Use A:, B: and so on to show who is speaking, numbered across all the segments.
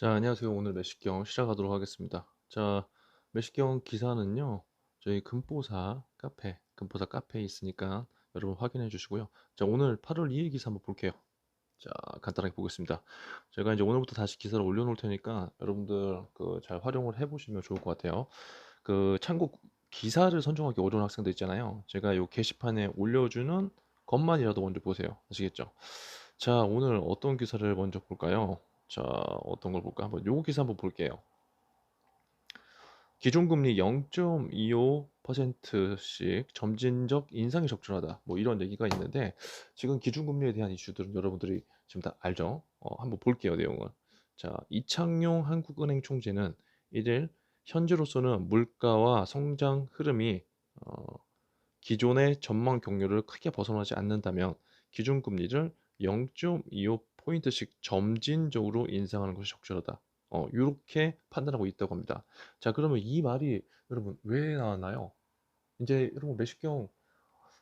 A: 자, 안녕하세요. 오늘 매식경 시작하도록 하겠습니다. 자, 매식경 기사는요, 저희 금보사 카페, 금보사 카페에 있으니까 여러분 확인해 주시고요. 자, 오늘 8월 2일 기사 한번 볼게요. 자, 간단하게 보겠습니다. 제가 이제 오늘부터 다시 기사를 올려 놓을 테니까 여러분들 그 잘 활용을 해 보시면 좋을 것 같아요. 그 참고 기사를 선정하기 어려운 학생들 있잖아요. 제가 요 게시판에 올려 주는 것만이라도 먼저 보세요. 아시겠죠? 자, 오늘 어떤 기사를 먼저 볼까요? 자, 어떤 걸 볼까? 한번 요 기사 한번 볼게요. 기준금리 0.25%씩 점진적 인상이 적절하다. 뭐 이런 얘기가 있는데 지금 기준금리에 대한 이슈들은 여러분들이 지금 다 알죠? 어, 한번 볼게요 내용을. 자, 이창용 한국은행 총재는 이들 현재로서는 물가와 성장 흐름이 어, 기존의 전망 경로를 크게 벗어나지 않는다면 기준금리를 0.25 포인트씩 점진적으로 인상하는 것이 적절하다. 어, 이렇게 판단하고 있다고 합니다. 자, 그러면 이 말이 여러분 왜 나왔나요? 이제 여러분 매식경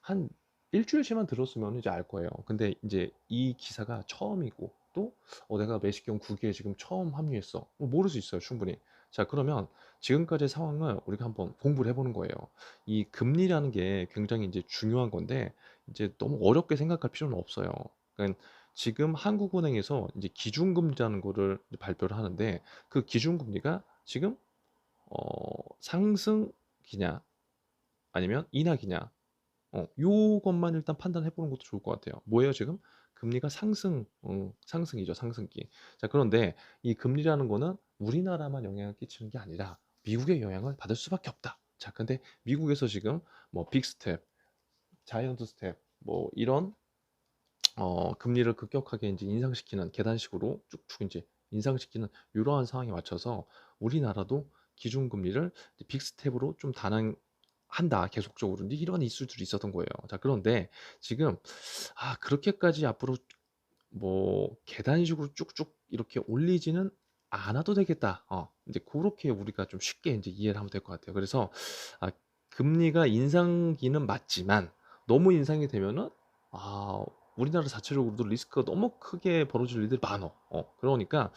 A: 한 일주일치만 들었으면 이제 알 거예요. 근데 이제 이 기사가 처음이고 또 어, 내가 매식경 9기에 지금 처음 합류했어. 뭐 모를 수 있어요, 충분히. 자, 그러면 지금까지의 상황을 우리가 한번 공부를 해보는 거예요. 이 금리라는 게 굉장히 이제 중요한 건데 이제 너무 어렵게 생각할 필요는 없어요. 그러니까 지금 한국은행에서 이제 기준금리라는 거를 발표를 하는데 그 기준금리가 지금 어, 상승기냐 아니면 인하기냐 어, 요것만 일단 판단해 보는 것도 좋을 것 같아요. 뭐예요, 지금? 금리가 상승, 어, 상승이죠, 상승기. 자, 그런데 이 금리라는 거는 우리나라만 영향을 끼치는 게 아니라 미국의 영향을 받을 수밖에 없다. 자, 근데 미국에서 지금 뭐 빅스텝, 자이언트 스텝, 뭐 이런 어, 금리를 급격하게 이제 인상시키는 계단식으로 쭉쭉 이제 인상시키는 이러한 상황에 맞춰서 우리나라도 기준금리를 빅스텝으로 좀 단행 한다 계속적으로 이런 이슈들이 있었던 거예요. 자 그런데 지금 아 그렇게까지 앞으로 뭐 계단식으로 쭉쭉 이렇게 올리지는 않아도 되겠다. 어, 이제 그렇게 우리가 좀 쉽게 이제 이해를 하면 될 것 같아요. 그래서 아, 금리가 인상기는 맞지만 너무 인상이 되면은 아 우리나라 자체적으로도 리스크가 너무 크게 벌어질 일들이 많어. 어, 그러니까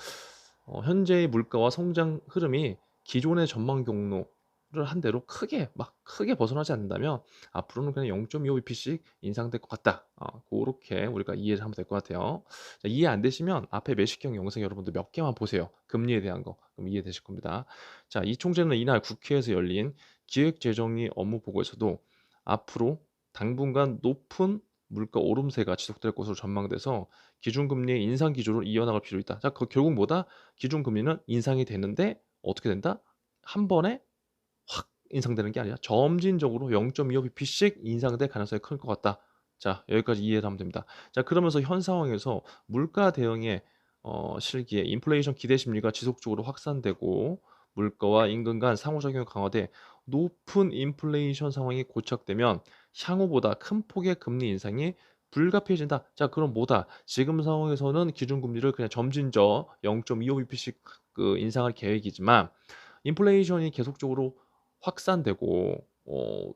A: 어, 현재의 물가와 성장 흐름이 기존의 전망 경로를 한 대로 크게 막 크게 벗어나지 않는다면 앞으로는 그냥 0.25bp씩 인상될 것 같다. 어, 그렇게 우리가 이해를 하면 될 것 같아요. 자, 이해 안 되시면 앞에 매식형 영상 여러분들 몇 개만 보세요. 금리에 대한 거 그럼 이해되실 겁니다. 자, 이 총재는 이날 국회에서 열린 기획재정위 업무 보고에서도 앞으로 당분간 높은 물가 오름세가 지속될 것으로 전망돼서 기준금리의 인상 기조를 이어나갈 필요 있다. 자, 그 결국 뭐다? 기준금리는 인상이 되는데 어떻게 된다? 한 번에 확 인상되는 게 아니라 점진적으로 0.25bp씩 인상될 가능성이 클 것 같다. 자, 여기까지 이해를 하면 됩니다. 자, 그러면서 현 상황에서 물가 대응의 어, 실기에 인플레이션 기대 심리가 지속적으로 확산되고 물가와 임금 간 상호작용이 강화돼 높은 인플레이션 상황이 고착되면 향후보다 큰 폭의 금리 인상이 불가피해진다. 자, 그럼 뭐다? 지금 상황에서는 기준금리를 그냥 점진적 0.25bp씩 그 인상할 계획이지만 인플레이션이 계속적으로 확산되고 어,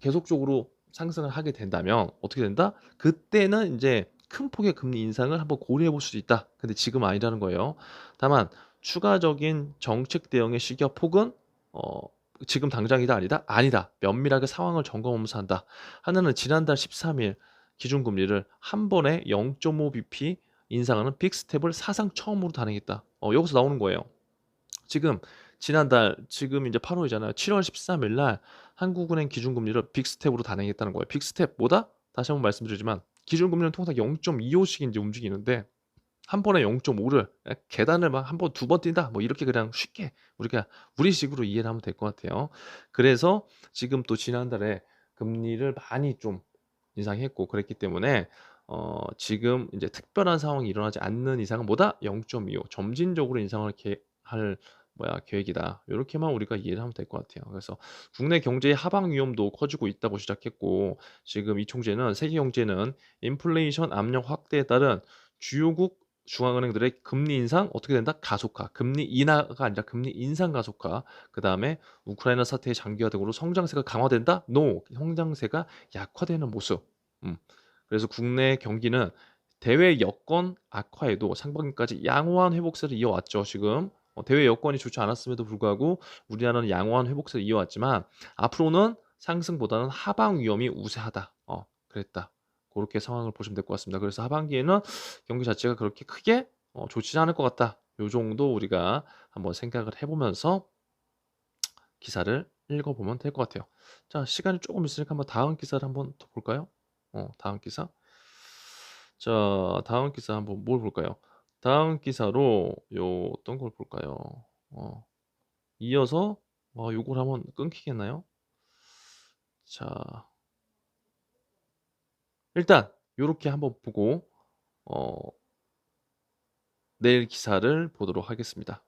A: 계속적으로 상승을 하게 된다면 어떻게 된다? 그때는 이제 큰 폭의 금리 인상을 한번 고려해 볼 수도 있다. 근데 지금 아니라는 거예요. 다만 추가적인 정책 대응의 시기와 폭은 어, 지금 당장이다 아니다 아니다 면밀하게 상황을 점검하면서 한다. 하나는 지난달 13일 기준금리를 한 번에 0.5bp 인상하는 빅스텝을 사상 처음으로 단행했다. 어, 여기서 나오는 거예요. 지금 지난달 지금 이제 8월이잖아요. 7월 13일 날 한국은행 기준금리를 빅스텝으로 단행했다는 거예요. 빅스텝 보다 다시 한번 말씀드리지만 기준금리는 통상 0.25씩 이제 움직이는데 한 번에 0.5를 계단을 막 한 번 두 번 뛴다 뭐 이렇게 그냥 쉽게 우리가 우리식으로 이해를 하면 될 것 같아요. 그래서 지금 또 지난달에 금리를 많이 좀 인상했고 그랬기 때문에 어 지금 이제 특별한 상황이 일어나지 않는 이상은 뭐다? 0.25 점진적으로 인상을 할 뭐야 계획이다. 요렇게만 우리가 이해를 하면 될 것 같아요. 그래서 국내 경제의 하방 위험도 커지고 있다고 시작했고 지금 이 총재는 세계 경제는 인플레이션 압력 확대에 따른 주요국 중앙은행들의 금리 인상 어떻게 된다? 가속화. 금리 인하가 아니라 금리 인상 가속화. 그 다음에 우크라이나 사태의 장기화 등으로 성장세가 강화된다? No. 성장세가 약화되는 모습. 음. 그래서 국내 경기는 대회 여건 악화에도 상반기까지 양호한 회복세를 이어왔죠. 지금 어, 대회 여건이 좋지 않았음에도 불구하고 우리나라는 양호한 회복세를 이어왔지만 앞으로는 상승보다는 하방 위험이 우세하다. 어, 그랬다. 그렇게 상황을 보시면 될 것 같습니다. 그래서 하반기에는 경기 자체가 그렇게 크게 어, 좋지 않을 것 같다. 요 정도 우리가 한번 생각을 해보면서 기사를 읽어보면 될 것 같아요. 자, 시간이 조금 있으니까 한번 다음 기사를 한번 더 볼까요? 어, 다음 기사. 자, 다음 기사 한번 뭘 볼까요? 다음 기사로 요 어떤 걸 볼까요? 어, 이어서 어, 요걸 한번 끊기겠나요? 자, 일단 요렇게 한번 보고 어, 내일 기사를 보도록 하겠습니다.